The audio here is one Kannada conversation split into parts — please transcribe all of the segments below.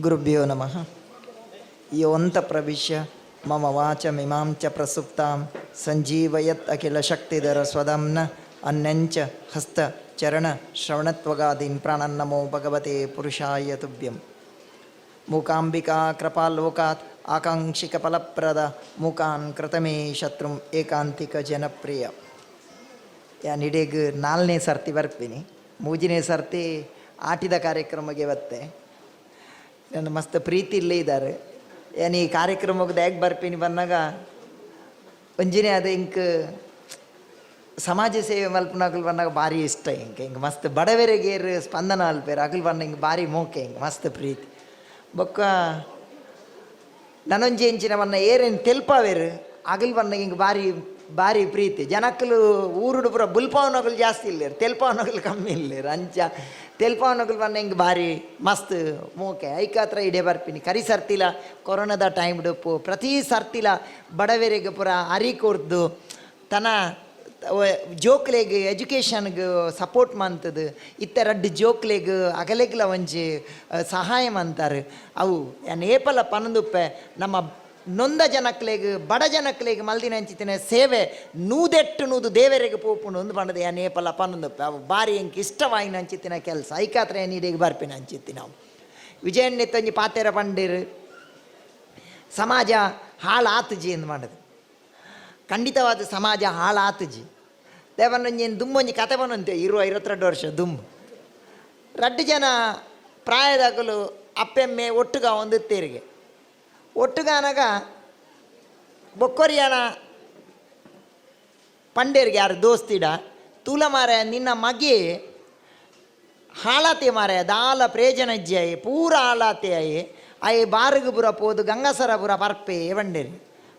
ಗುರುಭ್ಯೋ ನಮಃ. ಯೋಂತ ಪ್ರವಿಶ್ಯ ಮಮ ವಾಚಮಿಮಾಂ ಚ ಪ್ರಸುಪ್ತಾಂ ಸಂಜೀವಯತ್ ಅಖಿಲ ಶಕ್ತಿಧರ ಸ್ವದಂನ ಅನ್ಯಂಚ ಹಸ್ತ ಚರಣ ಶ್ರವಣತ್ವಗಾದೀನ್ ಪ್ರಾಣನ್ನಮೋ ಭಗವತೆ ಪುರುಷಾಯ ತುಭ್ಯಂ. ಮೂಕಾಂಬಿಕಾ ಕೃಪಾಲೋಕಾತ್ ಆಕಾಂಕ್ಷಿಕ ಫಲಪ್ರದ ಮೂಕಾನ್ ಕೃತಮೇ ಶತ್ರುಂ ಏಕಾಂತಿಕ ಜನಪ್ರಿಯ. ಯಾನ್ ನಾಲ್ನೇ ಸರ್ತಿ ಬರ್ತೀನಿ. ಮೂಜನೇ ಸರ್ತಿ ಆಟಿದ ಕಾರ್ಯಕ್ರಮಕ್ಕೆ ಬತ್ತೆ. ನನ್ನ ಮಸ್ತ್ ಪ್ರೀತಿ ಇಲ್ಲೇ ಇದ್ದಾರೆ. ಏನು ಈ ಕಾರ್ಯಕ್ರಮಕ್ಕೆ ಹೇಗೆ ಬರ್ಪೀನಿ ಬಂದಾಗ ಒಂಜಿನೇ ಅದು ಇಂಕ್ ಸಮಾಜ ಸೇವೆ ಮಲ್ಪನಾಗಲ್ ಬಂದಾಗ ಭಾರಿ ಇಷ್ಟ ಹಿಂಗೆ ಹಿಂಗೆ ಮಸ್ತ್ ಬಡವರಿಗೇರು ಸ್ಪಂದನ ಅಲ್ಪೇರು ಅಗಲ್ ಬಂದ ಹಿಂಗೆ ಭಾರಿ ಮೋಕೆ ಹಿಂಗೆ ಮಸ್ತ್ ಪ್ರೀತಿ. ಬೊಕ್ಕ ನನೊಂಜಿ ಎಂಚಿನವನ್ನ ಏರೇನು ತೆಲ್ಪಾವೇರು ಅಗಲ್ ಬಂದ ಹಿಂಗೆ ಭಾರಿ ಭಾರಿ ಪ್ರೀತಿ. ಜನಕ್ಕಲು ಊರುಡು ಪುರ ಬುಲ್ಪಾವನಗಳು ಜಾಸ್ತಿ ಇಲ್ಲೇರು ತೆಲ್ಪಾವನಗಳು ಕಮ್ಮಿ ಇಲ್ಲೇರು, ಅಂಚ ತೆಲ್ಪಾವನಗಲು ಬಂದ ಹಿಂಗೆ ಭಾರಿ ಮಸ್ತ್ ಮೋಕೆ ಐಕಾತ್ರ ಇಡೇ ಬರ್ಪಿನಿ ಕರಿ ಸರ್ತಿಲ, ಕೊರೋನಾದ ಟೈಮ್ ಡಪ್ಪು. ಪ್ರತಿ ಸರ್ತಿಲ ಬಡವೇರಿಗೆ ಪುರ ಅರಿ ಕೊಡ್ದು, ತನ ಜೋಕ್ಲೆಗ್ ಎಜುಕೇಷನ್ಗೆ ಸಪೋರ್ಟ್ ಮಂತದು, ಇತ್ತ ರಡ್ಡು ಜೋಕ್ಲೆಗ್ ಅಗಲೆಗ್ಲ ಒಂಜಿ ಸಹಾಯ ಮಾಡ್ತಾರೆ ಅವು ಏಪಲ ಪನಂದುಪ್ಪೆ ನಮ್ಮ ನೊಂದ ಜನಕ್ಲೆಗ್, ಬಡ ಜನಕ್ಲೆಗ್ ಮಲ್ದಿನ ಹಂಚಿತಿನ ಸೇವೆ, ನೂದೆಟ್ಟು ನೂದು ದೇವರಿಗೆ ಪೋಪುಂಡು ಒಂದು ಬಣ್ಣದ ಯಾ ನೇಪಲ ಅವು ಬಾರಿ ಹೆಂಗೆ ಇಷ್ಟವಾಯಿನ ಹಂಚಿತ್ತಿನ ಕೆಲಸ. ಐಕಾತ್ರ ನೀರಿಗೆ ಬರ್ಪಿನ ಹಂಚಿತ್ತಿ ನಾವು ವಿಜಯಣ್ಣೆ ತಂಜಿ ಪಾತೆರ ಪಂಡಿರು. ಸಮಾಜ ಹಾಳಾತುಜಿ ಎಂದು ಮಾಡೋದು ಖಂಡಿತವಾದ ಸಮಾಜ ಹಾಳಾತುಜಿ. ದೇವನೊಂಜೇನು ದುಮ್ಮೊಂಜಿ ಕತೆ ಬಂದಂತೆ, ಇರುವ ಐವತ್ತೆರಡು ವರ್ಷ ದುಮ್ ರಡ್ಡು ಜನ ಪ್ರಾಯದಾಗಲು ಅಪ್ಪೆಮ್ಮೆ ಒಟ್ಟುಗ ಒಂದು ತೇರಿಗೆ ಒಟ್ಟುಗಾನಾಗ ಬೊಕ್ಕೊರಿಯಾನ ಪಂಡೆರ್ಗೆ ಯಾರು ದೋಸ್ತಿಡ ತೂಲ ಮಾರ ನಿನ್ನ ಮಗೆ ಹಾಳಾತೆ ಮಾರ ದಾಲ ಪ್ರೇಜನಜ್ಜಿ ಪೂರ ಹಾಳಾತೆ ಆಯೆ ಆಯೆ ಬಾರುಗು ಪುರ ಪೋದು ಗಂಗಸರ ಪುರ ಪರ್ಪೆ ಪಂಡೇರಿ.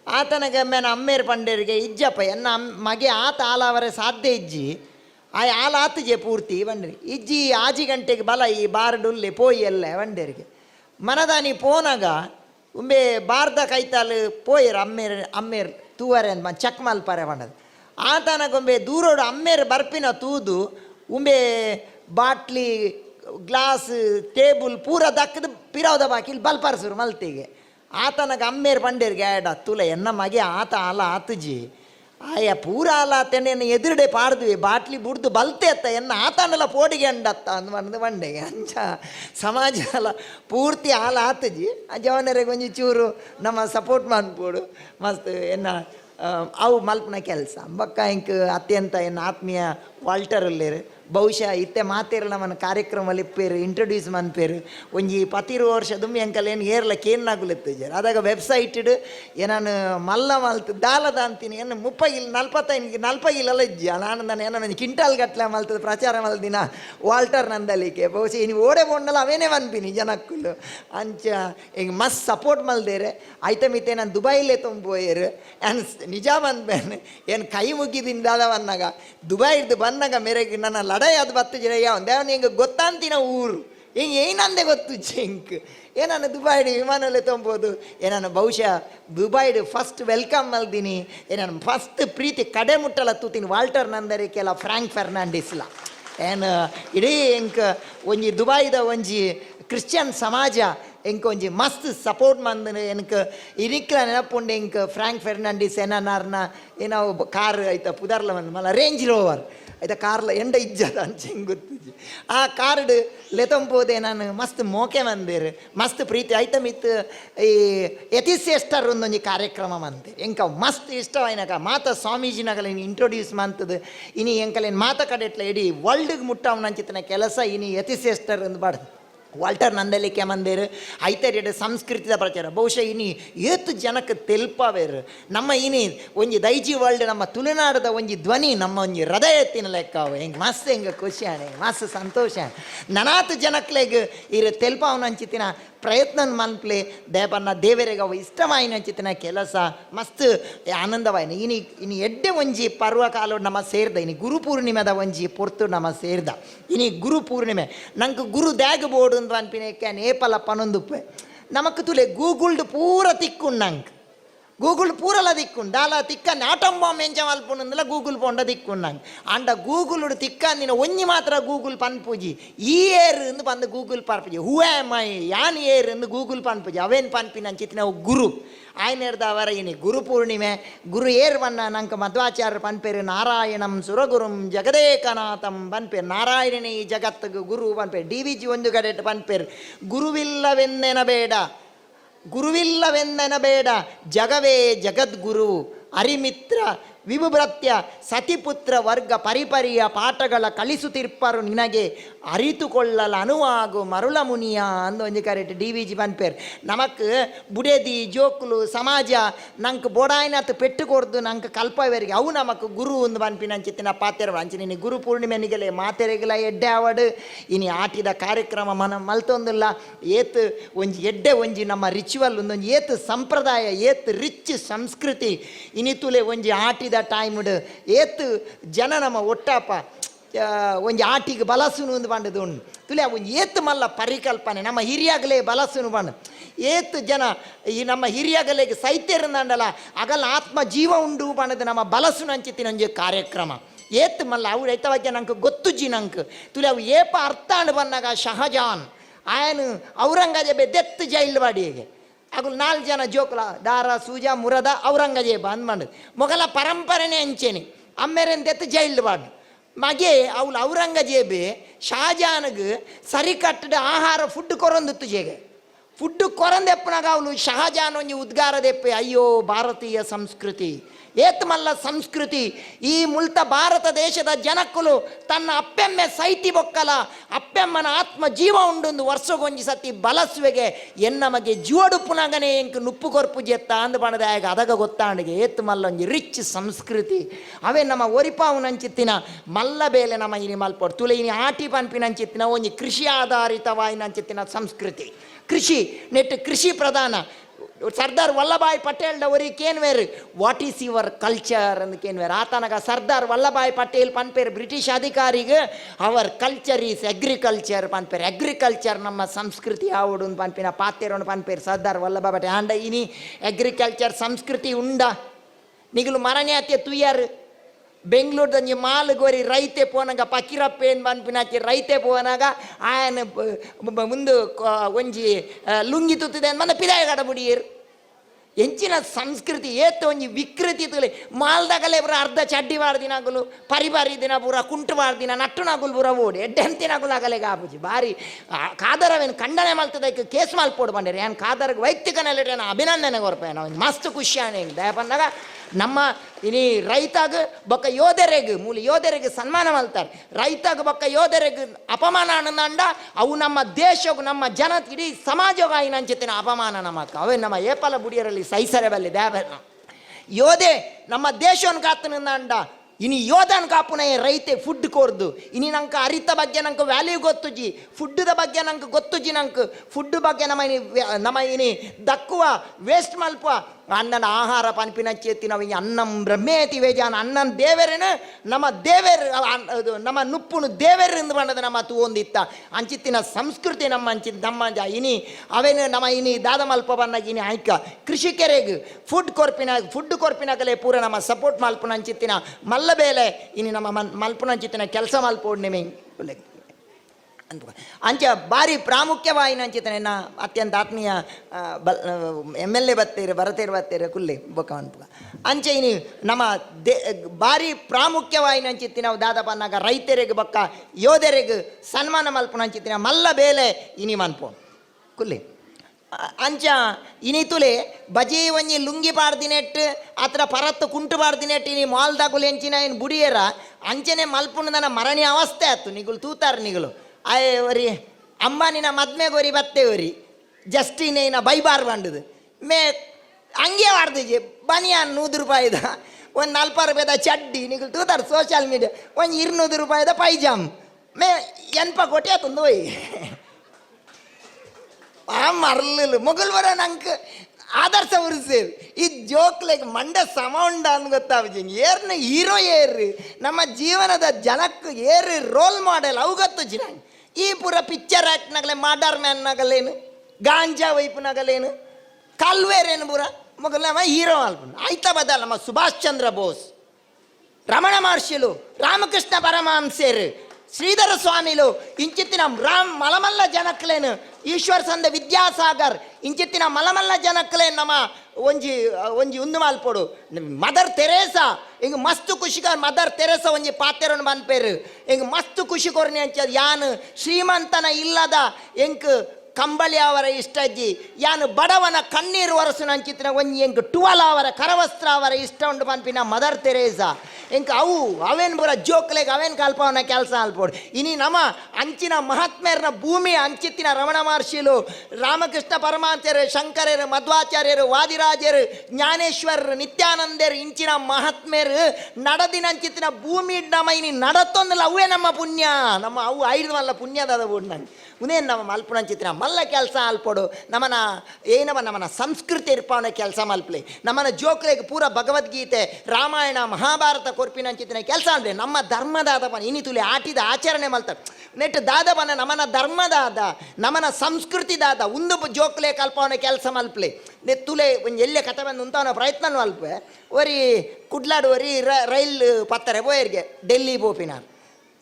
ಆತನಗೆ ಮೇನ ಅಮ್ಮೇರ್ ಪಂಡೇರಿಗೆ, ಇಜ್ಜಪ್ಪ, ಎನ್ನ ಮಗೆ ಆತ ಆಲಾವರೆ ಸಾಧ್ಯ ಇಜ್ಜಿ, ಆಯ್ ಆಲಾತುಜೆ ಪೂರ್ತಿ ಬಂಡ್ರಿ ಇಜ್ಜಿ ಆಜಿ ಗಂಟೆಗೆ ಬಲ ಈ ಬಾರ್ಡುಲ್ಲೆ ಪೋಯಿ ಎಲ್ಲ ಬಂಡೇರಿಗೆ ಮನದಾನಿ ಪೋನಾಗ ಉಂಬೆ ಬಾರ್ದ ಕೈತಾಲು ಪೋಯರ್ ಅಮ್ಮೇರ್ ಅಮ್ಮೇರ್ ತೂವರೆ ಅಂತ ಚೆಕ್ ಮಲ್ಪರೆ ಬಂಡದು ಆತನಗೊಂಬೆ ದೂರೋಡು ಅಮ್ಮೇರ್ ಬರ್ಪಿನ ತೂದು, ಉಂಬೆ ಬಾಟ್ಲಿ, ಗ್ಲಾಸ್, ಟೇಬಲ್ ಪೂರ ದಕ್ಕದ ಬಾಕಿ ಬಾಕಿಲ್ ಬಲ್ಪರ್ಸರು ಮಲ್ತಿಗೆ. ಆತನಗ ಅಮ್ಮೇರ್ ಬಂಡೇರ್ಗೆ ಆಡ ತುಲ ಎನ್ನ ಮಗೆ ಆತ ಆಲ ಆತುಜಿ. ಆಯ ಪೂರ ಆಲ ತೆನ್ನೆನ ಎದುರುಡೆ ಪಾಡ್ದ್ವಿ, ಬಾಟ್ಲಿ ಬುಡ್ದು ಬಲ್ತೆ ಅತ್ತ, ಎನ್ನ ಆತನೆಲ್ಲ ಪೋಡಿಗೆ ಅಂಡತ್ತ ಅಂದ್ ಬಂದು ಬಂಡೆಗೆ ಅಂಚ ಸಮಾಜ ಅಲ್ಲ, ಪೂರ್ತಿ ಹಾಲು ಆತಜಿ. ಆ ಜವನರಿಗೆ ಒಂಜಿ ಚೂರು ನಮ್ಮ ಸಪೋರ್ಟ್ ಮಾಡ್ಬೋಡು ಮಸ್ತ್ ಎನ್ನ ಅವು ಮಲ್ಪನ ಕೆಲಸ. ಬಕ್ಕ ಇಂಕ್ ಅತ್ಯಂತ ಏನು ಆತ್ಮೀಯ ವಾಲ್ಟರ್ ಅಲ್ಲೇರು ಬಹುಶಃ ಇತ್ತೆ ಮಾತೇರು ನಮ್ಮನ್ನು ಕಾರ್ಯಕ್ರಮಲ್ಲಿ ಪೇರು ಇಂಟ್ರೊಡ್ಯೂಸ್ ಮನ್ಪೇರು ಒಂಜಿ ಪತಿರು ವರ್ಷ ದುಮ್ಮಿ ಅಂಕಲ್ ಏನು ಏರ್ಲ ಕೇನ್ನಾಗುಲೆತ್ತಜಾರ ಅದಾಗ ವೆಬ್ಸೈಟ್ ಏನಾನು ಮಲ್ಲ ಮಲ್ತು ದಾಲದ ಅಂತೀನಿ, ಏನು ಮುಪ್ಪಗಿಲ್ ನಲ್ಪತ್ತೈದು ನಲ್ಪಗಿಲ್ಲ ಇಜ್ಜ ನಾನು ನಾನು ಏನೋ ಒಂದು ಕಿಂಟಾಲ್ ಗಟ್ಲೆ ಮಲ್ತದ ಪ್ರಚಾರ ಮಲ್ದಿನ ವಾಲ್ಟರ್ ನಂದಲಿಕ್ಕೆ. ಬಹುಶಃ ಇನ್ನು ಓಡೆ ಬೋಂಡಲ್ಲ ಅವೇನೇ ಬಂದ್ಬಿನಿ ಜನಕ್ಕುಲು. ಅಂಚ ಈಗ ಮಸ್ತ್ ಸಪೋರ್ಟ್ ಮಲ್ದೇರೆ. ಆಯ್ತ ಮಿತ್ತೆ ನಾನು ದುಬೈಲೇ ತುಂಬೋಯರು. ಏನು ನಿಜ ಬಂದ್ಬೇನೆ ಏನು ಕೈ ಮುಗಿದಿಂದ ಬಂದಾಗ ದುಬೈದು ಬಂದಾಗ ಮೇರೆಗೆ ನನ್ನ ಅದು ಬತ್ತು ಜನ ಯಾವ? ದೇವನ ಹಿಂಗೆ ಗೊತ್ತಂತಿನ ಊರು. ಹಿಂಗೆ ಏನಂದೆ ಗೊತ್ತು ಜಿಂಕ್? ಏನನ್ನು ದುಬೈಡ್ ವಿಮಾನಲ್ಲೇ ತೊಗೊಬೋದು ಏನನ್ನು ಬಹುಶಃ ದುಬೈಡ್ ಫಸ್ಟ್ ವೆಲ್ಕಮ್ ಅಲ್ದೀನಿ? ಏನನ್ನು ಫಸ್ಟ್ ಪ್ರೀತಿ ಕಡೆ ಮುಟ್ಟಲ ತೂತೀನಿ. ವಾಲ್ಟರ್ ನಂದರಿ ಕೆಲ ಫ್ರಾಂಕ್ ಫೆರ್ನಾಂಡಿಸ್ಲ. ಏನು, ಇಡೀ ಎಂಕ್ ಒಂಜಿ ದುಬೈದ ಒಂಜಿ ಕ್ರಿಶ್ಚಿಯನ್ ಸಮಾಜ, ಎಂಕ್ ಒಂಜಿ ಮಸ್ತ್ ಸಪೋರ್ಟ್ ಮಂದನು ಎನ್ಕ್ ಇರಿಕ್ಲ ನೆನಪುಂಡು ಎಂಕ್ ಫ್ರಾಂಕ್ ಫೆರ್ನಾಂಡಿಸ್ ಏನನ್ನಾರ್ನ ಏನೋ ಕಾರ್ ಐತ ಪುದರ್ಲ ಮಲ್ಲ ರೇಂಜ್ ರೋವರ್. ಐತ ಕಾರ್ಲ ಎಂಡ ಇಜ್ಜದ ಅಂಚೆಂಗ್ ಗೊತ್ತಿಜ್ಜಿ ಆ ಕಾರ್ಡ್ ಲೆತಂಪೋದೆ ನಾನು, ಮಸ್ತ್ ಮೋಕೆ ಮಂದೇರು, ಮಸ್ತ್ ಪ್ರೀತಿ ಐತ ಮಿತ್ ಈ ಯತಿಶ್ರೇಷ್ಠರ್ ಒಂದೊಂದು ಕಾರ್ಯಕ್ರಮ ಮಂತೆ. ಎಂಕ ಮಸ್ತ್ ಇಷ್ಟವಾಯಿನಕ, ಮಾತ ಸ್ವಾಮೀಜಿನಗಲ ಇಂಟ್ರೊಡ್ಯೂಸ್ ಮಂತದು. ಇನಿ ಎಂಕಲೇನು ಮಾತ ಕಡೆಟ್ಲ, ಇಡೀ ವರ್ಲ್ಡ್ಗೆ ಮುಟ್ಟವನಂಚಿತನ ಕೆಲಸ ಇನಿ ಯತಿಶ್ರೇಷ್ಠರ್ ಎಂದು ಬಾಡ್ದು. ವಾಲ್ಟರ್ ನಂದಲಿಕ್ಕೆ ಮಂದಿರು ಐತರಿಯಡ ಸಂಸ್ಕೃತಿದ ಪ್ರಚಾರ. ಬಹುಶಃ ಇನಿ ಏತು ಜನಕ್ಕೆ ತೆಲ್ಪವೇರು. ನಮ್ಮ ಇನಿ ಒಂಜಿ ದೈಜಿ ವರ್ಲ್ಡ್, ನಮ್ಮ ತುಳುನಾಡದ ಒಂಜಿ ಧ್ವನಿ, ನಮ್ಮ ಒಂಜಿ ಹೃದಯ ಎತ್ತಿನ ಲೆಕ್ಕ ಹೆಂಗೆ ಮಸ್ತ್ ಹೆಂಗೆ ಖುಷಿ ಮಸ್ತ್ ಸಂತೋಷ ನನಾತು ಜನಕ್ಲೆಗ್ ಇರು ತೆಲ್ಪವನಂಚಿತಿನ ಪ್ರಯತ್ನ ಮನ್ಪ್ಲೆ ದೇಪನ್ನ ದೇವರಿಗೆ ಇಷ್ಟವಾಯಿನ ಚಿತ್ತಿನ ಕೆಲಸ, ಮಸ್ತ್ ಆನಂದವಾಯಿನ. ಇನಿ ಇನಿ ಎಡ್ಡೆ ಒಂಜಿ ಪರ್ವಕಾಲ ನಮ್ಮ ಸೇರ್ದ, ಇನಿ ಗುರು ಪೂರ್ಣಿಮೆದ ಒಂಜಿ ಪೊರ್ತು ನಮ್ಮ ಸೇರ್ದ. ಇನಿ ಗುರು ಪೂರ್ಣಿಮೆ. ನಂಗೆ ಗುರು ದ್ಯಾಗ್ ಬೋರ್ಡು ಅಂತ ಅನ್ಪಿನ ನೇಪಲ ಪನೊಂದುಪ್ಪೆ ನಮಕ್ ತುಲೆ ಗೂಗುಲ್ಡ್ ಪೂರ ತಿಕ್ಕು ನಂಗೆ. గూగుల్ పూరల దిక్కుండు దాలా తిక్కని ఆటం బాంబు ఎంచ మల్పునందుల గూగుల్ పొండ దిక్కున్నాను అండ గూగులుడు తిక్క నేను ఒంజి మాత్ర ಗೂಗಲ್ ಪನ್ಪುಜಿ ಈ ಏರ್ ಎಂದು ಬಂದು ಗೂಗಲ್ ಪನ್ಪುಜಿ ಹೂ ಆಮ್ ಐ ಯಾನ್ ಏರ್ ಎಂದು ಗೂಗಲ್ ಪನ್ಪುಜಿ ಅವೇನು ಪನ್ಪಿನ ಅಂಚಿತ್ತಿನ ಅವು ಗುರು ఆయన ఎడదావర ఈయన గురు పూర్ణిమే గురు ఏర్ వన్న నంక మధ్వాచార్య పన్పేరు నారాయణం సురగురుం జగదేకనాథం పన్పేరు నారాయణని ఈ జగత్తుకు గురు పన్పేరు ಡಿವಿಜಿ ಒಂದು ಕಡೆ ಪನ್ಪೇರು ಗುರುವಿಲ್ಲವೆಂದೆನಬೇಡ ಗುರುವಿಲ್ಲವೆಂದೆನಬೇಡ. ಜಗವೇ ಜಗದ್ಗುರು. ಅರಿಮಿತ್ರ ವಿಭುಭ್ರತ್ಯ ಸತಿಪುತ್ರ ವರ್ಗ ಪರಿಪರಿಯ ಪಾಠಗಳ ಕಲಿಸುತ್ತಿರ್ಪರು ನಿನಗೆ. ಅರಿತುಕೊಳ್ಳಲು ಅನುವಾಗು ಮರುಳ ಮುನಿಯ ಅಂದು ಒಂಜಿ ಕರೆಕ್ಟ್ ಡಿ ವಿ ಜಿ ಪನ್ಪೇರ್ ನಮಕ್ ಬುಡೇದಿ, ಜೋಕುಲು, ಸಮಾಜ, ನಂಕ್ ಬೋಡಾಯಿನ ಪೆಟ್ಟು ಕೊಡ್ದು ನಂಕ್ ಕಲ್ಪವರಿಗೆ ಅವು ನಮಕ್ ಗುರು ಒಂದು ಪನ್ಪಿನಂಚಿತ್ತಿನ ಪಾತೆರ ಅಂಚಿ ನಿನ್ನ ಗುರು ಪೂರ್ಣಿಮೆನಿಗೆಲೆ ಮಾತೆರೆಗೆಲ ಎಡ್ಡೆ ಆವಡ್. ಇನಿ ಆಟಿದ ಕಾರ್ಯಕ್ರಮ ಮನ ಮಲ್ತೊಂದಿಲ್ಲ. ಏತ್ ಒಂಜಿ ಎಡ್ಡೆ ಒಂಜಿ ನಮ್ಮ ರಿಚುವಲ್ ಒಂದೊಂಜಿ ಏತ್ ಸಂಪ್ರದಾಯ, ಏತ್ ರಿಚ್ ಸಂಸ್ಕೃತಿ. ಇನಿತುಲೆ ಒಂಜಿ ಆಟಿದ ಟೈಮ್ಡ್ ಏತ್ ಜನ ನಮ್ಮ ಒಟ್ಟಾಪ ಒಂಜಿ ಆಟಿಗೆ ಬಲಸುನು ಒಂದು ಬಂಡದು ಉಂಡು ತುಲೆ ಒಂದು ಏತ್ ಮಲ್ಲ ಪರಿಕಲ್ಪನೆ, ನಮ್ಮ ಹಿರಿಯಾಗಲೇ ಬಲಸುನು ಬಂಡ ಏತು ಜನ ಈ ನಮ್ಮ ಹಿರಿಯಾಗಲೆಗೆ ಸೈತ್ಯರಂದಂಡಲ ಅಗಲ ಆತ್ಮ ಜೀವ ಉಂಡು ಬಣ್ಣದು ನಮ್ಮ ಬಲಸುನು ಅಂಚಿತ್ತಿನ ಒಂಜಿ ಕಾರ್ಯಕ್ರಮ. ಏತು ಮಲ್ಲ, ಅವು ಐತವಾಗ್ಯ ನಂಗೆ ಗೊತ್ತು ಜಿ ನಂಗೆ ಅವು ಏಪ ಅರ್ಥ ಅಂಡ್ ಬಂದಾಗ ಶಹಜಾನ್, ಆಯನು ಔರಂಗಜೇಬೆ ದೆತ್ತು ಜೈಲ್ ಬಾಡಿಗೆ ಅಗಲ್ ನಾಲ್ಕು ಜನ ಜೋಕುಲ, ದಾರ, ಸೂಜಾ, ಮುರದ ಔರಂಗಜೇಬ ಅಂದ್ಬಂಡು ಮೊಗಲ ಪರಂಪರೆನೇ ಅಂಚೇನೆ. ಅಮ್ಮೆರೆಂದೆತ್ತು ಜೈಲ್ ಬಾಡು. ಮಗೆ ಅವಳು ಔರಂಗಜೇಬೆ ಶಾಜಾನಗ ಸರಿ ಕಟ್ಟಡ ಆಹಾರ ಫುಡ್ ಕೊರಂದಿತ್ತು ಜೇಗೆ. ಫುಡ್ ಕೊರಂದೆಪ್ಪನಾಗ ಅವಳು ಶಹಜಾನ್ ಒಂಜಿ ಉದ್ಗಾರದೆಪ್ಪೆ, ಅಯ್ಯೋ ಭಾರತೀಯ ಸಂಸ್ಕೃತಿ. ಏತ್ ಮಲ್ಲ ಸಂಸ್ಕೃತಿ. ಈ ಮುಲ್ತ ಭಾರತ ದೇಶದ ಜನಕ್ಕಲು ತನ್ನ ಅಪ್ಪೆಮ್ಮೆ ಸೈತಿ ಬೊಕ್ಕಲ, ಅಪ್ಪೆಮ್ಮನ ಆತ್ಮ ಜೀವ ಉಂಡೊಂದು ವರ್ಷಗೊಂಜಿ ಸತಿ ಬಲಸುವೆಗೆ ಎನ್ನಮಗೆ ಜೋಡುಪುನಗನೆ ಎಂಕ್ ನುಪ್ಪು ಕೊರ್ಪು ಜೆತ್ತ ಅಂದ್ ಬಣದ ಆಗ ಅದಗ ಗೊತ್ತಾಂಡಿಗೆ ಏತ್ ಮಲ್ಲ ಒಂಜಿ ರಿಚ್ ಸಂಸ್ಕೃತಿ. ಅವೇ ನಮ್ಮ ಒರಿಪಾವುನಂಚಿತ್ತಿನ ಮಲ್ಲ ಬೇಲೆ ನಮ್ಮ ಇನಿ ಮಲ್ಪೊಡು ತುಲೆ ಇನಿ ಆಟಿ ಪನ್ಪಿನಂಚಿತ್ತಿನ ಒಂಜಿ ಕೃಷಿ ಆಧಾರಿತವಾಯಿನಂಚಿತ್ತಿನ ಸಂಸ್ಕೃತಿ. ಕೃಷಿ ನೆಟ್ ಕೃಷಿ ಪ್ರಧಾನ. ಸರ್ದಾರ್ ವಲ್ಲಭಾಯ್ ಪಟೇಲ್ ಅವರಿಗೆ ಕೇನ್ವೇರ್ ವಾಟ್ ಈಸ್ ಯುವರ್ ಕಲ್ಚರ್ ಅಂದ್ ಕೇನ್ವೇರ್ ಆತನಗ ಸರ್ದಾರ್ ವಲ್ಲಭಾಯ್ ಪಟೇಲ್ ಪನ್ಪೇರು ಬ್ರಿಟಿಷ್ ಅಧಿಕಾರಿಗೆ ಅವರ್ ಕಲ್ಚರ್ ಈಸ್ ಅಗ್ರಿಕಲ್ಚರ್ ಪನ್ಪೇರು ಅಗ್ರಿಕಲ್ಚರ್ ನಮ್ಮ ಸಂಸ್ಕೃತಿ ಆವಡು ಪನ್ಪಿನ ಪಾತೆರೋಣ ಪನ್ಪೇರು ಸರ್ದಾರ್ ವಲ್ಲಭಾಯ್ ಪಟೇಲ್ ಆಂಡ ಇನಿ ಅಗ್ರಿಕಲ್ಚರ್ ಸಂಸ್ಕೃತಿ ಉಂಡ ನಿಗಲು ಮರಣ್ಯಾತ್ಯ ತುಯ್ಯಾರು ಬೆಂಗಳೂರ್ದಂಜಿ ಮಾಲ್ ಗೋರಿ ರೈತೆ ಪೋನಾಗ ಪಕಿರಪ್ಪ ಏನು ಪನ್ಪಿನಾಚಿ ರೈತೆ ಪೋನಾಗ ಆಯನ ಮುಂದು ಒಂಜಿ ಲುಂಗಿ ತುತ್ತಿದೆ ಮನ ಪಿದಾಯ ಕಡ ಬುಡಿಯರು. ಎಂಚಿನ ಸಂಸ್ಕೃತಿ ಏತ ಒಂಜಿ ವಿಕೃತಿ ತುಲೆ ಮಾಲ್ದಾಗಲೇ ಪೂರ ಅರ್ಧ ಚಡ್ಡಿ ಬಾರ್ದಿನಾಗುಲು ಪರಿಬಾರಿ ದಿನ ಪೂರ ಕುಂಟು ಬಾರ್ದಿನ ನಟ್ಟು ನಾಗುಲು ಪೂರ ಓಡಿ ಎಡ್ಡೆಂತಿನಾಗುಲು ಆಗಲೇ ಗಾಪುಜಿ ಬಾರಿ ಕಾದರವೇನು ಖಂಡನೆ ಮಲ್ತದಕ್ಕೆ ಕೇಸ್ ಮಲ್ಪೋಡು ಬಂದಿರಿ ಏನು ಕಾದರ್ಗೆ ವೈಯಕ್ತಿಕ ನೆಲೆ ಅಭಿನಂದನೆ ಕೊರಪೇನ ಮಸ್ತ್ ಖುಷಿಯಾನೆ ದಯ ಬಂದಾಗ ನಮ್ಮ ಇನಿ ರೈತಾಗ ಬೊಕ್ಕ ಯೋಧರೆಗೆ, ಮೂಲ ಯೋಧರೆಗೆ ಸನ್ಮಾನ ಮಾಡ್ತಾರೆ ರೈತಾಗ ಬೊಕ್ಕ ಯೋಧರೆಗ್ ಅಪಮಾನ ಅನ್ನಂಡ ಅವು ನಮ್ಮ ದೇಶಕ್ಕೆ ನಮ್ಮ ಜನ ಇಡೀ ಸಮಾಜವಾಗ ಆಯ್ನಂಚಿತ್ತಿನ ಅಪಮಾನ ನಮ್ಮಕ್ಕ ಅವೇ ನಮ್ಮ ಏಪಲ ಬುಡಿಯರಲ್ಲಿ ಸೈಸರೆ ಬಲ್ಲಿ ದ್ಯಾಬೆಲ್ಲ ಯೋಧೆ ನಮ್ಮ ದೇಶವನ್ನು ಕಾತನಂದ ಇನಿ ಯೋಧನ ಕಾಪುನ ರೈತೆ ಫುಡ್ ಕೋರ್ದು. ಇನಿ ನಂಗೆ ಅರಿತ ಬಗ್ಗೆ ನಂಗೆ ವ್ಯಾಲ್ಯೂ ಗೊತ್ತುಜಿ ಫುಡ್ದ ಬಗ್ಗೆ ನಂಗೆ ಗೊತ್ತುಜಿ ನಂಗೆ ಫುಡ್ ಬಗ್ಗೆ ನಮ್ಮ ನಮ್ಮ ಇನಿ ದಕ್ಕುವ ವೇಸ್ಟ್ ಮಲ್ಪ ಅಣ್ಣನ ಆಹಾರ ಪನ್ಪಿನಚ್ಚೆತ್ತಿ ನಾವು ಈ ಅನ್ನಂ ಬ್ರಹ್ಮೇತಿ ವೇಜಾನ ಅನ್ನನ್ ದೇವರೇನು ನಮ್ಮ ದೇವೇರ್ ನಮ್ಮ ನುಪ್ಪುನು ದೇವರಿಂದ ಬಂದದ ನಮ್ಮ ತು ಒಂದಿತ್ತ. ಅಂಚಿತ್ತಿನ ಸಂಸ್ಕೃತಿ ನಮ್ಮ ಅಂಚಿ, ನಮ್ಮ ಇನಿ ಅವೇನು ನಮ್ಮ ಇನಿ ದಾದ ಮಲ್ಪ ಬಂದಾಗ ಇನಿ ಆಯ್ಕ. ಕೃಷಿಕರಿಗೆ ಫುಡ್ ಕೊರ್ಪಿನ ಫುಡ್ ಕೊರ್ಪಿನಾಗಲೇ ಪೂರ ನಮ್ಮ ಸಪೋರ್ಟ್ ಮಲ್ಪನ ಅಂಚಿತ್ತಿನ ಮಲ್ಲ ಬೇಲೆ ಇನಿ ನಮ್ಮ ಮನ್ ಮಲ್ಪನ ಅಂಚಿತ್ತಿನ ಕೆಲಸ ಮಲ್ಪೋಡ್ ನಿಮೆ ಅಂತ ಅಂಚ ಭಾರಿ ಪ್ರಾಮುಖ್ಯವಾಯಿನ ಅಂಚಿತನೆ ನಾ ಅತ್ಯಂತ ಆತ್ಮೀಯ ಬಲ್ ಎಂ ಎಲ್ ಎ ಬತ್ತೇರಿ ಬರತೇರಿ ಬತ್ತೇರಿ ಕುಲ್ಲೆ ಬೊಕ ಅನ್ಪುಗ ಅಂಚೆ ಇನಿ ನಮ್ಮ ದೇ, ಭಾರಿ ಪ್ರಾಮುಖ್ಯವಾಯಿನ ಅಂಚಿತ್ತಿ ನಾವು ದಾದಪ್ಪ ಅನ್ನಾಗ ರೈತರಿಗೆ ಬೊಕ್ಕ ಯೋಧರಿಗೆ ಸನ್ಮಾನ ಮಲ್ಪನ ಅಂಚಿತ್ತಿನ ಮಲ್ಲ ಬೇಲೆ ಇನಿ ಮನ್ಪೋ. ಕುಲ್ಲೆ. ಅಂಚ ಇನಿತುಲೆ ಬಜಿ ಒಂಜಿ ಲುಂಗಿ ಪಾಡ್ದಿನೆಟ್ ಅತ್ರ ಪರತ್ತು ಕುಂಟು ಪಾಡ್ದಿನೆಟ್ ಇನಿ ಮಾಲ್ದಾಗುಲು ಎಂಚಿನ ಏನು ಬುಡಿಯರ ಅಂಚನೆ ಮಲ್ಪುಣದನ ಮರಣಿ ಅವಸ್ಥೆ ಆಯ್ತು ನಿಗುಲು ತೂತಾರ ನಿಗುಲು ಆಯ್ ಒರಿ ಅಂಬಾನಿನ ಬತ್ತೆ ಒರಿ ಜಸ್ಟ್ ಇನ್ನ ಬೈಬಾರ್ ಬಂಡದು. ಮೇ, ಹಂಗೆ ಮಾಡ್ದಿಜಿ ಬನಿಯಾನ್ ನೂರು ರೂಪಾಯಿದ, ಒಂದು ನಲ್ಪ ರೂಪಾಯಿದ ಚಡ್ಡಿ ನಿಗುಲು ತೂತಾರ ಸೋಷಿಯಲ್ ಮೀಡಿಯಾ, ಒಂದು ಇರ್ನೂರು ರೂಪಾಯಿದ ಪೈಜಾಮ್. ಮೇ, ಎನ್ಪ ಕೊಟ್ಟೆ ಆತಂದು ಒಯ್. ಆ മറലില്ല മുകൾ വരാൻ ಅಂಕ ಆದರ್ಶ ಉರಿಸೇರು ಈ ಜೋಕ್ಲೆಗ್ ಮಂಡ ಸಮ ಉಂಡ ಅಂತ ಗೊತ್ತಾಗ್ತೀನಿ ಏರ್ನ ಹೀರೋ ಏರ್ರಿ. ನಮ್ಮ ಜೀವನದ ಜನಕ್ಕೆ ಏರಿ ರೋಲ್ ಮಾಡೆಲ್ ಅವು ಗೊತ್ತು ಜನ ಈ ಪುರ ಪಿಕ್ಚರ್ ಮಡರ್ ಮಾಡರ್ ಮ್ಯಾನ್ನಾಗಲೇನು ಗಾಂಜಾ ವೈಪ್ನಾಗಲೇನು ಕಾಲ್ವೇರೇನು ಪುರ? ಮೊಗಲವ ಹೀರೋ ಅಲ್ಪನ ಆಯ್ತಾ ಬದಲ ನಮ್ಮ ಸುಭಾಷ್ ಚಂದ್ರ ಬೋಸ್. ರಮಣ ಮಹರ್ಷಿಲು, ರಾಮಕೃಷ್ಣ ಪರಮಹಂಸೇರು ಶ್ರೀಧರ ಸ್ವಾಮಿಲು ಇಂಚಿತ್ತಿನ ರಾಮ್ ಮಲಮಲ್ಲ ಜನಕ್ಲೇನು ಈಶ್ವರ್ ಸಂದ ವಿದ್ಯಾಸಾಗರ್ ಇಂಚಿತ್ತಿನ ಮಲಮಲ್ಲ ಜನಕ್ಲೇನ್ ನಮ್ಮ ಒಂಜಿ ಒಂಜಿ ಉಂದು ಮಾಲ್ಪೋಡು ಮದರ್ ತೆರೇಸಾ ಹಿಂಗೆ ಮಸ್ತ್ ಖುಷಿಗ ಮದರ್ ತೆರೇಸಾ ಒಂಜಿ ಪಾತೆರನ್ನು ಬನ್ಪೇರು ಹಿಂಗೆ ಮಸ್ತ್ ಖುಷಿ ಕೊರ್ನಿ ಅಂಚದ್ ಯಾನು ಶ್ರೀಮಂತನ ಇಲ್ಲದ ಎಂಕ್ ಕಂಬಳಿ ಅವರ ಇಷ್ಟಜ್ಜಿ, ಯಾನು ಬಡವನ ಕಣ್ಣೀರು ಒರೆಸು ಅಂಚಿತ್ತಿನ ಒಂಜಿ ಎಂಕ್ ಟುವಲ್ ಅವರ ಕರವಸ್ತ್ರ ಅವರ ಇಷ್ಟ ಉಂಡು ಪನ್ಪಿನ ಮದರ್ ತೆರೇಸಾ. ಎಂಕ ಅವು, ಅವೇನ್ ಬರ ಜೋಕ್ಲೆಗ್ ಅವೇನ್ ಕಲ್ಪವನ ಕೆಲಸ ಅಲ್ಪೋಡು. ಇನಿ ನಮ ಅಂಚಿನ ಮಹಾತ್ಮೆಯರ್ನ ಭೂಮಿ ಅಂಚಿತ್ತಿನ ರಮಣ ಮಹರ್ಷಿಲು, ರಾಮಕೃಷ್ಣ ಪರಮಾಚಾರ್ಯರು ಶಂಕರರು, ಮಧ್ವಾಚಾರ್ಯರು, ವಾದಿರಾಜರು, ಜ್ಞಾನೇಶ್ವರರು, ನಿತ್ಯಾನಂದರು, ಇಂಚಿನ ಮಹಾತ್ಮೆಯರು ನಡದಿನ ಅಂಚಿತ್ತಿನ ಭೂಮಿ ನಮ್ಮ ಇನಿ ನಡತ್ತೊಂದಲ್ಲ ಅವೇ ನಮ್ಮ ಪುಣ್ಯ. ನಮ್ಮ ಅವು ಐದು ಮಲ್ಲ ಪುಣ್ಯದ ಊಡ್ ನಂಗೆ. ಉನೇನು ನಮ್ಮ ಮಲ್ಪುಣ ಚಿತ್ರ ಮಲ್ಲ ಕೆಲಸ ಅಲ್ಪಡು. ನಮ್ಮನ ಏನವ ನಮ್ಮನ ಸಂಸ್ಕೃತಿ ಇರ್ಪವನ ಕೆಲಸ ಮಲ್ಪಲಿ. ನಮ್ಮನ ಜೋಕ್ಲೆಗೆ ಪೂರ ಭಗವದ್ಗೀತೆ, ರಾಮಾಯಣ, ಮಹಾಭಾರತ ಕೊರ್ಪಿನ ಅಂಚಿತ್ತಿನ ಕೆಲಸ ಅಂದ್ರೆ ನಮ್ಮ ಧರ್ಮದಾದವನ, ಇನಿ ತುಲಿ ಆಟಿದ ಆಚರಣೆ ಮಲ್ತಾರೆ ನೆಟ್ಟು ದಾದವನ ನಮನ ಧರ್ಮದಾದ, ನಮನ ಸಂಸ್ಕೃತಿದಾದ, ಉಂದು ಜೋಕ್ಲೆ ಕಲ್ಪವನ ಕೆಲಸ ಮಲ್ಪ್ಲೆ. ನೆತ್ತುಲೆ ಎಲ್ಲೆ ಕಥೆ ಬಂದು ಉಂತವನ ಪ್ರಯತ್ನ ಮಲ್ಪೆ ಒರಿ ಕುಡ್ಲಾಡು ಒರಿ ರೈಲ್ ಪತ್ತರೆ ಬೋಯರ್ಗೆ ಡೆಲ್ಲಿ ಬೋಪಿನಾರ್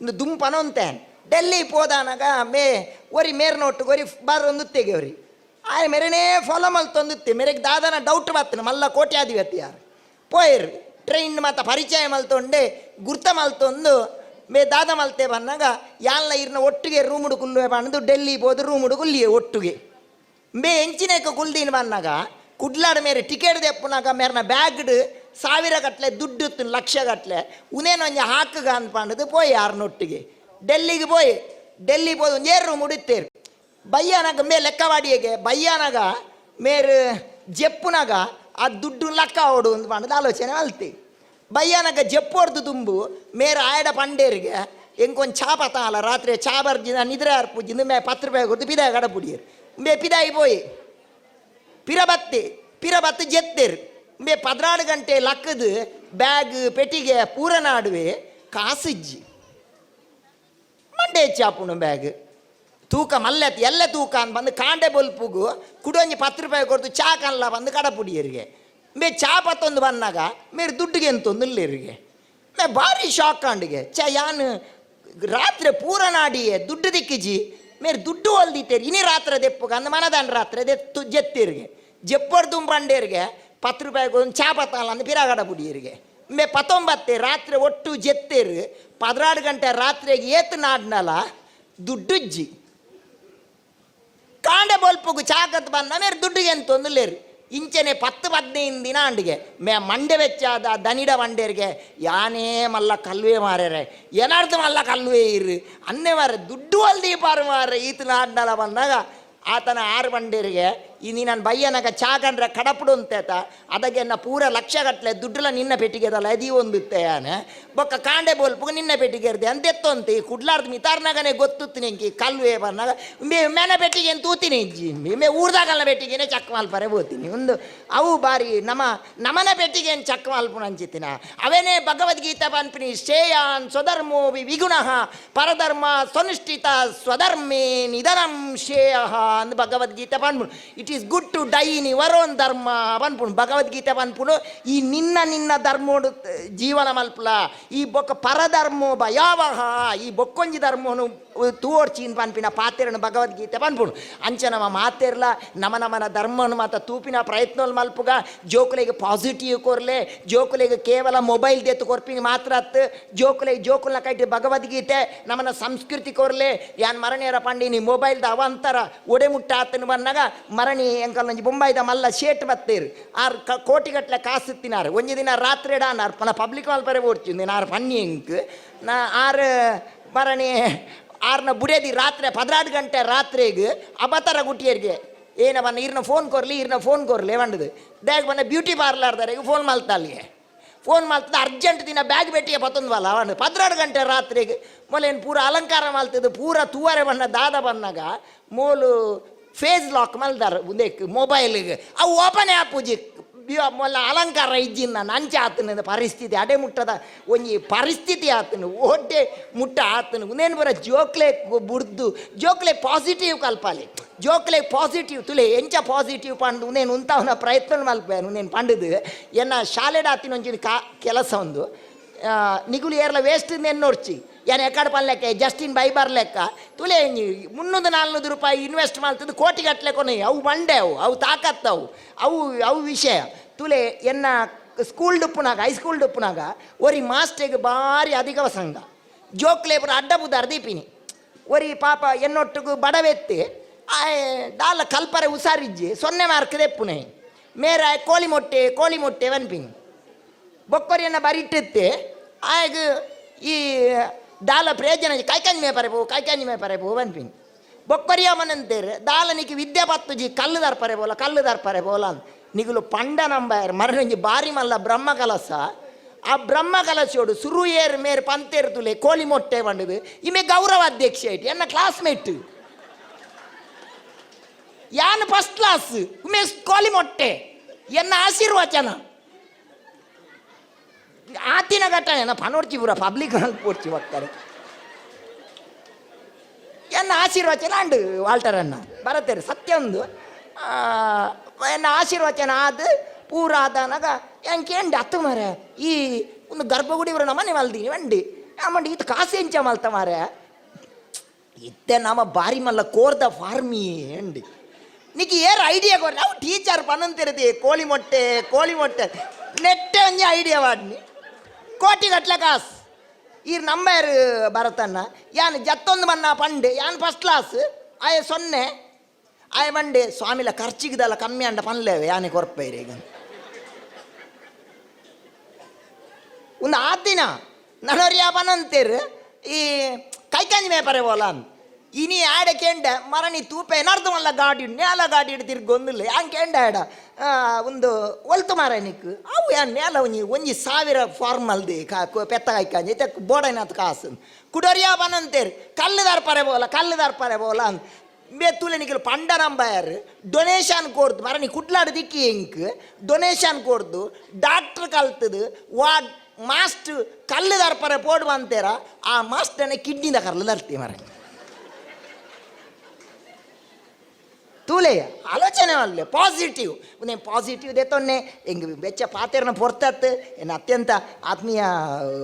ಇಂದು ದುಂಪನೊಂತೇನ್ ಡೆಲ್ಲಿ ಪೋದಾನಾಗ ಮೇ ಒರಿ ಮೇರ್ನೊಟ್ಟು ಒರಿ ಬಾರೊಂದು ತೆಗೆವ್ರಿ ಆಯ್ ಮೆರೆನೇ ಫಾಲೋ ಮಲ್ತೊಂದುತ್ತೆ ಮೆರೆಗೆ ದಾದನ ಡೌಟ್ ಬತ್ತನು ಮಲ್ಲ ಕೋಟ್ಯಾಧಿಪತಿ ಯಾರು? ಪೋಯಿರು ಟ್ರೈನ್ ಮಾತ ಪರಿಚಯ ಮಲ್ತೊಂಡೆ, ಗುರ್ತ ಮಲ್ತೊಂದು, ಮೇ ದಾದ ಮಲ್ತೆ ಬಂದಾಗ ಯಾಲ್ನ ಇರ್ನ ಒಟ್ಟಿಗೆ ರೂಮ್ ಕುಲ್ಲುವೆ ಬಂದು ಡೆಲ್ಲಿ ಹೋದು ರೂಮ್ ಹುಡುಗುಲ್ಲಿಯೇ ಒಟ್ಟಿಗೆ. ಮೇ ಎಂಚಿನೇಕ ಕುಲ್ದೀನ್ ಬಂದಾಗ ಕುಡ್ಲಾಡ ಮೇರೆ ಟಿಕೆಟ್ ದೆಪ್ಪುನಾಗ ಮೇರ್ನ ಬ್ಯಾಗ್ಡ್ ಸಾವಿರ ಗಟ್ಲೆ ದುಡ್ಡು ಲಕ್ಷ ಗಟ್ಲೆ, ಉನೇನೊಂಜಿ ಹಾಕಗ ಅನ್ಪಂಡದು ಪೋಯ್ ಯಾರನ್ನೊಟ್ಟಿಗೆ ಡೆಲ್ಲಿಗೆ ಪೋಯ್, ಡೆಲ್ಲಿ ಹೋದು ಏರು ಮುಡಿತೇರು ಬಯ್ಯನಾಗ ಮೇ ಲೆಕ್ಕವಾಡಿಯಗೆ, ಬಯ್ಯನಾಗ ಮೇರು ಜೆಪ್ಪುನಾಗ ಆ ದುಡ್ಡು ಲಕ್ಕ ಓಡು ಅಂತ ಪಂಡದ ಆಲೋಚನೆ ಅಲ್ತಿ. ಬಯ್ಯನಾಗ ಜೆಪ್ಪು ಹೊಡ್ದು ತುಂಬು, ಮೇರೆ ಆಯಡ ಪಂಡೇರಿಗೆ, ಎಂಕೊಂದು ಚಾ ಪತಾಲ, ರಾತ್ರಿ ಚಾ ಬರ್ಜಿನ, ನಿದ್ರೆ ಅರ್ಪುಜಿಂದು ಮೇ ಪತ್ತು ರೂಪಾಯಿ ಕೊಟ್ಟು ಪಿದಾಯ ಕಡ ಪುಡಿಯರು ಮೇ ಪಿದಾಯಿ ಪೋಯಿ. ಪಿರಬತ್ತಿ ಪಿರಬತ್ತು ಜೆತ್ತೇರು. ಮೇ ಪದ್ನಾಡು ಗಂಟೆ ಲಕ್ಕದು ಬ್ಯಾಗ್, ಪೆಟ್ಟಿಗೆ ಪೂರ ನಾಡುವೆ ಕಾಸಿಜ್ಜಿ. ಮಂಡೆ ಚಾಪುಣು ಬ್ಯಾಗ್. ತೂಕ ಮಲ್ಲೆತ್ ಎಲ್ಲ ತೂಕ ಅಂತ ಬಂದು ಕಾಂಡೆ ಬಲ್ಪುಗು ಕುಡೊಂಜಿ ಪತ್ತು ರೂಪಾಯಿ ಕೊಡ್ತು, ಚಾ ಕಲ್ಲ ಬಂದು ಕಡಪುಡಿಯರಿಗೆ. ಮೇ ಚಾ ಪತ್ತೊಂದು ಬಂದಾಗ ಮೇರೆ ದುಡ್ಡಿಗೆ ಅಂತೊಂದು ಇಲ್ಲಿರಿಗೆ ಮೇ ಭಾರಿ ಶಾಕ್ ಕಾಂಡಿಗೆ. ಚ ಯಾನು ರಾತ್ರಿ ಪೂರ ನಾಡಿಯೇ ದುಡ್ಡು ದಿಕ್ಕಿಜಿ ಮೇರೆ ದುಡ್ಡು ಹೊಲ್ದಿತ್ತೇರಿ ಇನಿ ರಾತ್ರಿ ದೆಪ್ಪುಗ, ಅಂದ ಮನದಾನ ರಾತ್ರಿ ದೆತ್ತು ಜೆತ್ತಿರಿಗೆ. ಜೆಪ್ಪರ್ ತುಂಬಂಡೇರಿಗೆ ಪತ್ತು ರೂಪಾಯಿಗೆ ಒಂದು ಚಾ ಪತ್ತಲ್ಲ ಅಂದ ಪಿರಾಗಡ ಮೇ ಪತ್ತೊಂಬತ್ತೆ ರಾತ್ರಿ ಒಟ್ಟು ಜೆತ್ತೇರು ಪದ್ನಾಡು ಗಂಟೆ ರಾತ್ರಿಗೆ ಏತು ನಾಡ್ನಲ್ಲ ದುಡ್ಡುಜ್ಜಿ. ಕಾಂಡೆ ಬಲ್ಪುಗು ಚಾಕತ್ ಬಂದ ಮೇರೆ ದುಡ್ಡಿಗೆ ಅಂತ ಒಂದುಲೇರು ಇಂಚನೆ ಪತ್ತು ಹದಿನೈದು ದಿನ ಅಂಡಿಗೆ ಮೇ ಮಂಡೆ ವೆಚ್ಚಾದ ದನಿಡ ಮಂಡೇರಿಗೆ ಯಾನೇ ಮಲ್ಲ ಕಲ್ವೇ ಮಾರ್ಯಾರೆ ಏನಾರ್ದು ಮಲ್ಲ ಕಲ್ವೇ ಇರು ಅನ್ನೇ ಮಾರೆ ದುಡ್ಡು ಅಲ್ದಿ ಪಾರು ಮಾರೆ ಈತ ನಾಡ್ನಲ್ಲ ಬಂದಾಗ ಆತನ ಆರು ಬಂಡೇರಿಗೆ ಇನಿ ನನ್ನ ಬಯ್ಯನಾಗ ಚಾ ಕಂಡ್ರೆ ಕಡಪಡು ಅಂತೇತ, ಅದಕ್ಕೆ ನಾ ಪೂರ ಲಕ್ಷ ಗಟ್ಟಲೆ ದುಡ್ಡಲ್ಲ ನಿನ್ನ ಪೆಟ್ಟಿಗೆದಲ್ಲ, ಅದೀ ಒಂದು ಯಾನೆ? ಬೊಕ್ಕ ಕಾಂಡೆ ಬೋಲ್ಪು ನಿನ್ನ ಅಂತ, ಈ ಕುಡ್ಲಾರ್ದು ಮಿತಾರ್ನಾಗನೆ ಗೊತ್ತುತ್ತು ನಿಂಗೆ ಕಲ್ವೇ ಮೇ ಮೇನ ಪೆಟ್ಟಿಗೆ ಅಂತ ತೂತೀನಿ ಜಿ ಮೇ ಊರ್ದಾಗಲ್ಲ ಪೆಟ್ಟಿಗೆನೆ ಚಕ್ ಮಾಲ್ಪರೆ ಓದ್ತೀನಿ ಒಂದು ಅವು ಬಾರಿ ನಮ್ಮ, ನಮನ ಪೆಟ್ಟಿಗೆ ಏನು ಚಕ್ ಮಾಲ್ಪುಣ ಅಂಚಿತ್ತಿನ ಅವೇನೇ ಭಗವದ್ಗೀತಾ ಪನ್ಪಿನಿ ಶ್ರೇಯಾನ್ ಸ್ವಧರ್ಮೋ ವಿ ವಿಗುಣಃ, ಪರಧರ್ಮ ಸ್ವನುಷ್ಠಿತ ಸ್ವಧರ್ಮೇ ನಿಧನಂ ಶ್ರೇಯ ಅಂದ್ Bhagavad Gita ಪನ್ಪುಣು it is good to die in your own dharma ಪನ್ಪುಣು Bhagavad Gita ಪನ್ಪುಣು ಈ ನಿನ್ನ ನಿನ್ನ ಧರ್ಮೋಡು, ಜೀವನ ಮಲ್ಪಲ. ಈ ಬೊಕ್ಕ ಪರಧರ್ಮೋ ಭಯಾವಹ ಈ ಬೊಕ್ಕೊಂಜಿ ಧರ್ಮನು ತೂವರ್ಚಿನ್ ಪನ್ಪಿನ ಪಾತೆರನು ಭಗವದ್ಗೀತೆ ಅಂಚ ನಮ್ಮ ಮಾತೆರ್ಲ, ನಮ ನಮನ ಧರ್ಮನು ಮಾತ ತೂಪಿನ ಪ್ರಯತ್ನ ಮಲ್ಪುಗ, ಜೋಕುಲೆಗೆ ಪಾಸಿಟಿವ್ ಕೊರ್ಲೆ, ಜೋಕುಲೆಗೆ ಕೇವಲ ಮೊಬೈಲ್ ದೆತ್ತು ಕೊರ್ಪಿನ ಮಾತ್ರ ಅತ್ತು, ಜೋಕುಲೆಗೆ ಜೋಕುಲ್ನ ಕೈಟಿ ಭಗವದ್ಗೀತೆ, ನಮನ ಸಂಸ್ಕೃತಿ ಕೊರ್ಲೆ, ಯಾನ್ ಮರಣಿಯರ ಪಂಡಿನಿ ಮೊಬೈಲ್ದ ಅವಂತರ ಒಡೆ ಮುಟ್ಟ ಬಂದಾಗ ಮರಣಿ ಎಂಕಲ್ ನಂಜಿ ಬೊಂಬಾಯ್ದ ಮಲ್ಲ ಶೇಟ್ ಬತ್ತೇರು. ಆರ್ ಕೋಟಿಗಟ್ಲೆ ಕಾಸು ತಿನ್ನಾರು ಒಂಜಿ ದಿನ ರಾತ್ರಿ ಡಾನ್ ಪಬ್ಲಿಕ್ ಮಲ್ಪರೆ ಓಡ್ತೀನಿ ನಾರು ಪನ್ನಿ ಎಂಕ್. ನಾ ಆರು ಮರಣಿ ಆರ್ನ ಬುಡೇದಿ ರಾತ್ರಿ ಪದ್ನಾಡು ಗಂಟೆ ರಾತ್ರಿಗೆ ಅಬತರ ಏನ ಬನ್ನ ಇರ್ನ ಫೋನ್ ಕೊರ್ಲಿ, ಇರ್ನ ಫೋನ್ ಕೊರ್ಲಿ ಬಂಡದು ಬ್ಯಾಗ್ ಬನ್ನ ಬ್ಯೂಟಿ ಪಾರ್ಲರ್ದವರೆಗೆ ಫೋನ್ ಮಲ್ತ ಅಲ್ಲಿಗೆ. ಫೋನ್ ಮಲ್ತದ ಅರ್ಜೆಂಟ್ ದಿನ ಬ್ಯಾಗ್ ಬೆಟ್ಟಿಗೆ ಪತ್ತೊಂದು ಬಲ್ಲ ಅವನು. ಪದ್ನಾಡು ಗಂಟೆ ರಾತ್ರಿಗೆ ಮೊಲೇನು ಪೂರ ಅಲಂಕಾರ ಮಲ್ತದ್ದು, ಪೂರ ತೂವರೆ ಬಣ್ಣ, ದಾದ ಬಂದಾಗ ಮೂಲು ಫೇಸ್ ಲಾಕ್ ಮಲ್ದಾರ ಮುಂದೆ ಮೊಬೈಲಿಗೆ ಅವು ಓಪನ್ ಇವ ಮೊಲ್ಲ ಅಲಂಕಾರ ಇಜ್ಜಿನ ಅಂಚೆ ಆತನ ಪರಿಸ್ಥಿತಿ, ಅಡೆ ಮುಟ್ಟದ ಒಂಜಿ ಪರಿಸ್ಥಿತಿ ಆತನು ಓಟೆ ಮುಟ್ಟ ಆತನು. ಉಂದೇನು ಬರ ಜೋಕ್ಲೆ ಬುರ್ದು ಜೋಕ್ಲೆ ಪಾಸಿಟಿವ್ ಕಲ್ಪಾಲೆ. ಜೋಕ್ಲೆ ಪಾಸಿಟಿವ್ ತುಲೆ ಎಂಚ ಪಾಸಿಟಿವ್ ಪಂಡು ನೇನು ಉಂತಾವನ ಪ್ರಯತ್ನ ಮಲ್ಪಾನು ನೇನು ಪಂಡದು. ಎನ್ನ ಶಾಲೆಡ ಆತಿನ ಒಂಜಿನ ಕಾ, ಕೆಲಸ ಒಂದು. ನಿಗುಲು ಏರ್ಲ ವೇಸ್ಟ್ ನೇನು ನೋಡ್ಚಿ ಏನು ಎಕಡೆ ಲೆಕ್ಕ ಜಸ್ಟಿನ್ ಬೈಬರ್ ಲೆಕ್ಕ, ತುಲೆ ಮುನ್ನೂರು ನಾಲ್ನೂರು ರೂಪಾಯಿ ಇನ್ವೆಸ್ಟ್ ಮಾಡ್ತದ್ದು ಕೋಟಿ ಗಟ್ಟಲೆ ಕೊನೆ, ಅವು ಮಂಡೆ ಅವು ಅವು ತಾಕತ್ತವು ಅವು ಅವು ವಿಷಯ. ತುಲೆ, ಎನ್ನ ಸ್ಕೂಲ್ ಡುಪ್ಪುನಾಗ ಹೈಸ್ಕೂಲ್ ಡುಪ್ಪುನಾಗ ಒರಿ ಮಾಸ್ಟರ್ಗೆ ಭಾರಿ ಅಧಿಕ ಸಂಘ. ಜೋಕ್ಲೆ ಪುರ ಅಡ್ಡ ಬುದ್ಧ ದೀಪಿನಿ. ಒರಿ ಪಾಪ ಎನ್ನೊಟ್ಟಿಗೂ ಬಡವೆತ್ತಿ ದಾಲ ಕಲ್ಪರೆ ಉಸಾರಿಜ್ಜಿ ಸೊನ್ನೆ ಮಾರ್ಕ್ ದೆಪ್ಪುನೆ ಮೇರ ಕೋಳಿ ಮೊಟ್ಟೆ ಕೋಳಿ ಮೊಟ್ಟೆ ವನ್ಪಿನಿ. ಬೊಕ್ಕೊರಿಯನ್ನು ಬರಿಟ್ಟಿತ್ತೆ. ಆಗ ಈ ದಾಲ ಪ್ರಯೋಜನ ಕೈಕಂಜಿ ಮೇ ಪರೆ ಪೋ ಕೈಕಂಜಿ ಮೇ ಪರೆ ಪೋ ಮನಂತೇರು ದಾಲ ನಿಕ್ಕೆ ವಿದ್ಯೆ ಪತ್ತು ಜಿ ಕಲ್ಲು ದರ್ಪರೆ ಬೋಲ, ಕಲ್ಲು ದರ್ಪರೆ ಬೋಲ ನಿಗುಲು ಪಂಡ ನಂಬಾಯರ್, ಮರನಂಜಿ ಬಾರಿ ಮಲ್ಲ ಬ್ರಹ್ಮ ಕಲಸ. ಆ ಬ್ರಹ್ಮ ಕಲಸೋಡು ಸುರು ಏರ್ ಮೇರ್ ಪಂತೇರು ತುಲೆ ಕೋಳಿ ಮೊಟ್ಟೆ ಬಂಡದು ಇಮೆ ಗೌರವ ಅಧ್ಯಕ್ಷ ಐಟಿ, ಎನ್ನ ಕ್ಲಾಸ್ಮೇಟ್. ಯಾನ್ ಫಸ್ಟ್ ಕ್ಲಾಸ್ ಉಮೆ ಕೋಳಿ ಮೊಟ್ಟೆ, ಎನ್ನ ಆಶೀರ್ವಚನ. ಆತಿನ ಘಟನೆ ನಾ ಪನೋಡ್ಚಿ ಪೂರ ಪಬ್ಲಿಕ್ ಪೂರ್ತಿ ಹೋಗ್ತಾರೆ. ಎನ್ನ ಆಶೀರ್ವಚನ ಅಂಡು ವಾಲ್ಟರ್ ಅನ್ನ ಬರತ್ತೇರಿ ಸತ್ಯ ಒಂದು. ಎನ್ನ ಆಶೀರ್ವಚನ ಆದ ಪೂರ ಆದನಾಗ ಎಂಕೆ ಎಂಡಿ ಅತ್ತು ಮಾರೆ. ಈ ಒಂದು ಗರ್ಭಗುಡಿ ಇವರು ನಮ್ಮನೆ ಮಲ್ದೀನಿ ವಂಡಿ ಅಮ್ಮಂಡಿ ಇದು ಕಾಸು ಎಂಚ ಮಲ್ತ ಮಾರೆ ಇತ್ತೆ ನಮ್ಮ ಬಾರಿ ಮಲ್ಲ ಕೋರ್ದ ಫಾರ್ಮಿ ಎಂಡಿ. ನಿಕ್ ಏರ್ ಐಡಿಯಾ ಕೊಡ್ರಿ, ಅವು ಟೀಚರ್ ಪನ್ನಂತಿರದಿ ಕೋಳಿ ಮೊಟ್ಟೆ ಕೋಳಿ ಮೊಟ್ಟೆ. ನೆಟ್ಟೆ ಒಂಜಿ ಐಡಿಯಾ ವಾಡ್ನಿ ಕೋಟಿ ಗಟ್ಲೆ ಕಾಸು. ಈ ನಂಬರ್ ಬರತನ್ನ ಯಾನ್ ಜತ್ತೊಂದು ಮನ್ನ ಪಂಡೆ, ಯಾನ್ ಫಸ್ಟ್ ಕ್ಲಾಸ್ ಆಯ ಸೊನ್ನೆ. ಆಯ ಮಂಡೆ ಸ್ವಾಮಿಲ ಖರ್ಚಿಗಿದಲ್ಲ ಕಮ್ಮಿ ಅಂಡ ಪನ್ಲೇವೆ ಯಾನೆ ಕೊರ್ಪೇರಿ ಈಗ. ಒಂದು ಆದಿನ ನನರಿಯ ಪನಂತೀರ್ ಈ ಕೈಕಂಜ್ ಮೇಪರೆ ಬೋಲ ಅಂತ ಇನಿ ಆಡ ಕೆಂಡ ಮರಣಿ ತೂಪೆ ನರ್ದು ಗಾಡಿ ನೇಲ ಗಾಡಿ ಹಿಡಿದು ತಿರ್ಗೊಂದಿಲ್ಲ ಹಂಗೆ ಕೇಂಡ ಆಡ. ಒಂದು ಒಲ್ತು ಮಾರ ನಿಕ್ ಅವು ಯಾ ನೇಲ ಒಂಜಿ ಒಂಜಿ ಸಾವಿರ ಫಾರ್ಮಲ್ದಿ ಕಾ, ಕು- ಪೆತ್ತ ಕಾಯ್ಕಂಜಿ ತೆಕ್ ಬೋಡೈನಾತ್ ಕಾಸು ಕುಡರಿಯ ಬನಂತೇರು ಕಲ್ಲು ದರ್ಪರೆ ಬೋಲ ಕಲ್ಲು ದರ್ಪರೆ ಬೋಲ ಅಂತ ಬೇತುಲೆ ನಿಖಿಲ್ ಪಂಡ ನಂಬಾಯರ್ ಡೊನೇಷನ್ ಕೊಡ್ದು ಮರಣಿ ಕುಡ್ಲಾಡ್ ದಿಕ್ಕಿ ಇಂಕ್, ಡೊನೇಷನ್ ಕೊಡ್ದು, ಡಾಕ್ಟ್ರ್ ಕಲ್ತದು ವಾ ಮಾಸ್ಟ್ ಕಲ್ಲು ದರ್ಪರೆ ಪೋಡು ಅಂತೀರ ಆ ಮಾಸ್ಟರ್ನೆ ಕಿಡ್ನಿದ ಕರ್ಲು ತರ್ತಿ ಮರ ಚೂಲೆ ಆಲೋಚನೆ ಅಲ್ಲ ಪಾಸಿಟಿವ್ ಉನ್ನೇ ಪಾಸಿಟಿವ್ ದೆತ್ತೊನ್ನೆ ಎಂಗ್ ಬೆಚ್ಚ ಪಾತೆರ್ನ ಪೊರ್ತತ್ ಏನು ಅತ್ಯಂತ ಆತ್ಮೀಯ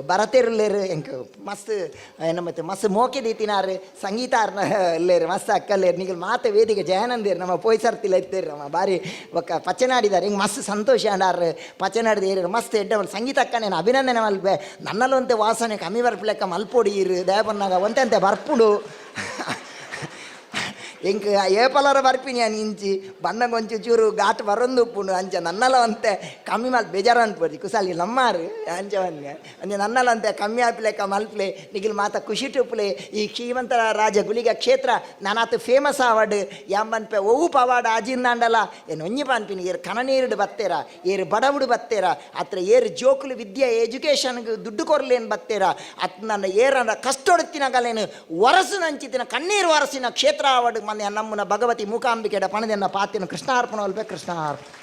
ಬರತೆರ್ಲೇರು ಎಂಕ್ ಮಸ್ತ್ ಏನು ಮತ್ತೆ ಮಸ್ತ್ ಮೋಕೆ ದೀತಿನಾರು ಸಂಗೀತಾರ್ನ ಇಲ್ಲೇರು ಮಸ್ತ್ ಅಕ್ಕಲ್ಲೇರು ನಿಗಲ್ ಮಾತ ವೇದಿಕೆ ಜಯಾನಂದೇರು ನಮ್ಮ ಪೋಯ್ಸರ್ತಿಲ್ಲ ಇರ್ತೇರು ನಮ್ಮ ಬಾರಿ ಒಕ್ಕ ಪಚನಾಡಿದಾರೆ ಹಿಂಗೆ ಮಸ್ತ್ ಸಂತೋಷ ಆಂಡಾರು ಪಚನಾಡಿದ ಏರು ಮಸ್ತ್ ಎಡ್ಡ ಸಂಗೀತ ಅಕ್ಕ ನಾನು ಅಭಿನಂದನೆ ಮಲ್ಪೆ ನನ್ನಲ್ಲೊಂತೆ ವಾಸನೆ ಕಮ್ಮಿ ಬರ್ಪಿಲೆಕ್ಕ ಮಲ್ಪೊಡಿ ಇರು ದಯಪನ್ನಾಗ ಒಂತೆ ಅಂತೆ ಬರ್ಪುಡು ಎಂಕ್ ಏಪಲರ ಬರ್ಪಿನಿ అని ಇಂಚಿ ಬಣ್ಣ ಕೊಂಚ ಚೂರು ಘಾಟ್ ಬರೊಂದು ಉಪ್ಪುಂಡು ಅಂಚ ನನ್ನಲ ಅಂತೆ ಕಮ್ಮಿ ಮಲ್ ಬೇಜಾರ ಅನ್ಪೋದಿ ಕುಸಾಲಿ ನಮ್ಮಾರು ಅಂಚ ಬನ್ನಿ ಅಂಚೆ ನನ್ನಲ ಅಂತೆ ಕಮ್ಮಿ ಆಪ್ಲೆಕ್ಕ ಮಲ್ಪ್ಲೆ ನಿಗಿಲ್ ಮಾತ ಖುಷಿ ಟುಪ್ಲೆ ಈ ಶ್ರೀಮಂತ ರಾಜ ಗುಳಿಗ ಕ್ಷೇತ್ರ ನಾನಾತು ಫೇಮಸ್ ಆವಡ್ ಎಂಬನ್ಪೆ ಒವು ಪವಾಡ ಅಜಿಂದಾಂಡಲ ಏನು ಒಂಜಿ ಪಾನ್ಪಿನಿ ಏರು ಕಣನೀರುಡು ಬತ್ತೇರ ಏರ್ ಬಡವುಡು ಬತ್ತೇರ ಅತ್ರ ಏರ್ ಜೋಕುಲು ವಿದ್ಯೆ ಎಜುಕೇಷನ್ಗೆ ದುಡ್ಡು ಕೊರ್ಲೇನು ಬತ್ತೇರ ಅತ್ ನನ್ನ ಏರ ಕಷ್ಟೊಡುತ್ತಿನ ಗಲೆನ್ ವರಸು ನಂಚಿತಿನ ಕಣ್ಣೀರು ವರಸಿನ ಕ್ಷೇತ್ರ ಆವಡ್ ಮನೆ ನಮ್ಮನ ಭಗವತಿ ಮೂಕಾಂಬಿಕೆಡ ಪಣದೆನ್ನ ಪಾತಿನ ಕೃಷ್ಣಾರ್ಪಣ ಅಲ್ಪೆ ಕೃಷ್ಣಾರ್ಪಣ